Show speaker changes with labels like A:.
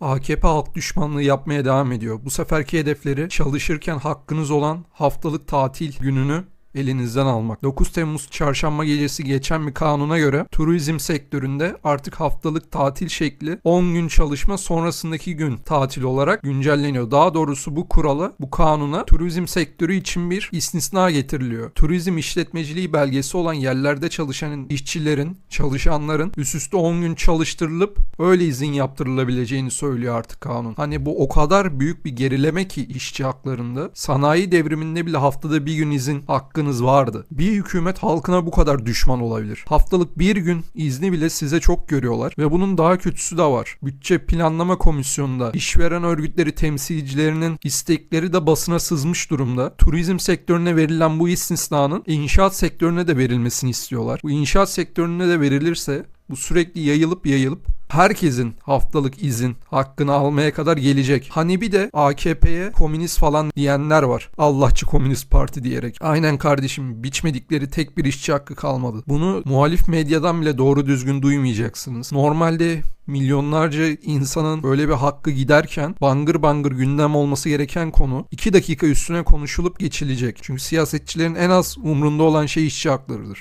A: AKP halk düşmanlığı yapmaya devam ediyor. Bu seferki hedefleri çalışırken hakkınız olan haftalık tatil gününü elinizden almak. 9 Temmuz çarşamba gecesi geçen bir kanuna göre turizm sektöründe artık haftalık tatil şekli 10 gün çalışma sonrasındaki gün tatil olarak güncelleniyor. Daha doğrusu bu kurala, bu kanuna turizm sektörü için bir istisna getiriliyor. Turizm işletmeciliği belgesi olan yerlerde çalışan işçilerin, çalışanların üst üste 10 gün çalıştırılıp öyle izin yaptırılabileceğini söylüyor artık kanun. Hani bu o kadar büyük bir gerileme ki işçi haklarında. Sanayi devriminde bile haftada bir gün izin hakkınız vardı. Bir hükümet halkına bu kadar düşman olabilir. Haftalık bir gün izni bile size çok görüyorlar ve bunun daha kötüsü de var. Bütçe Planlama Komisyonu'nda işveren örgütleri temsilcilerinin istekleri de basına sızmış durumda. Turizm sektörüne verilen bu istisnanın inşaat sektörüne de verilmesini istiyorlar. Bu inşaat sektörüne de verilirse bu sürekli yayılıp yayılıp herkesin haftalık izin hakkını almaya kadar gelecek. Hani bir de AKP'ye komünist falan diyenler var. Allahçı Komünist Parti diyerek. Aynen kardeşim biçmedikleri tek bir işçi hakkı kalmadı. Bunu muhalif medyadan bile doğru düzgün duymayacaksınız. Normalde milyonlarca insanın böyle bir hakkı giderken bangır bangır gündem olması gereken konu 2 dakika üstüne konuşulup geçilecek. Çünkü siyasetçilerin en az umrunda olan şey işçi haklarıdır.